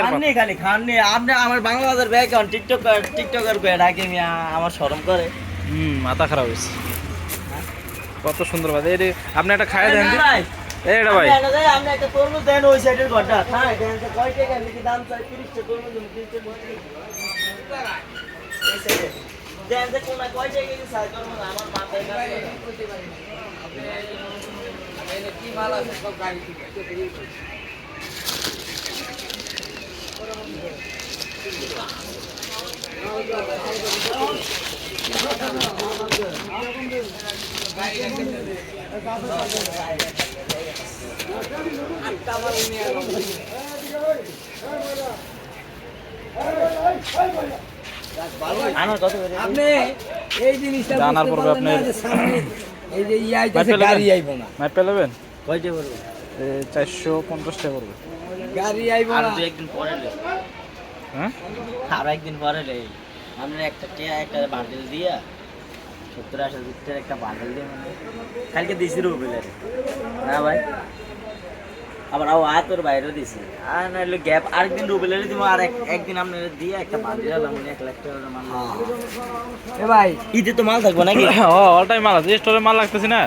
খাননি খালি খাননি। আপনি আমার বাংলাদেশের ব্যাগ এখন টিকটক টিকটকার করে ডাকে মিয়া আমার শরম করে। হুম মাথা খারাপ হয়েছে কত সুন্দর এই রে, আপনি একটা খায় দেন এটা ভাই আপনি একটা তরমুজ দেন ওই সাইডের ঘরটা। হ্যাঁ দেন তো কয় টাকা? আপনি কি দাম চাই? 30 টাকা তরমুজ দেন 30 টাকা এই দেন যে কোন কয় টাকা কি চাই? তরমুজ আমার মাথায় কাছে আনার কত করে আপনি জানার বুঝতে পূর্বে আপনি- এই যে ইয়ে গাড়ি নেবেন? আইব না। মাইপ পেলেবেন কয় পড়বে চারশো পঞ্চাশ টাকা পড়বে গাড়ি আইব আর না। একদিন পরে হ্যাঁ? আর একদিন পরে আমরা একটা টিয়া একটা বান্ডেল দিয়া সত্তর আশি ভিতরে একটা বান্ডেল দিয়ে মানে। কালকে দিছি রুবেলের হ্যাঁ ভাই? আবার আও আতর বাইরেও দিছি। আর নাহলে গ্যাপ আরেকদিন রুবেলের দিব আর এক- একদিন আপনার দিয়ে একটা বান্ডেল আলাম মানে এক লাখ টাকার মাল। এ ভাই। ঈদে তো মাল থাকব নাকি? ও অল টাইম মাল আছে স্টোরে মাল লাগতেছে না?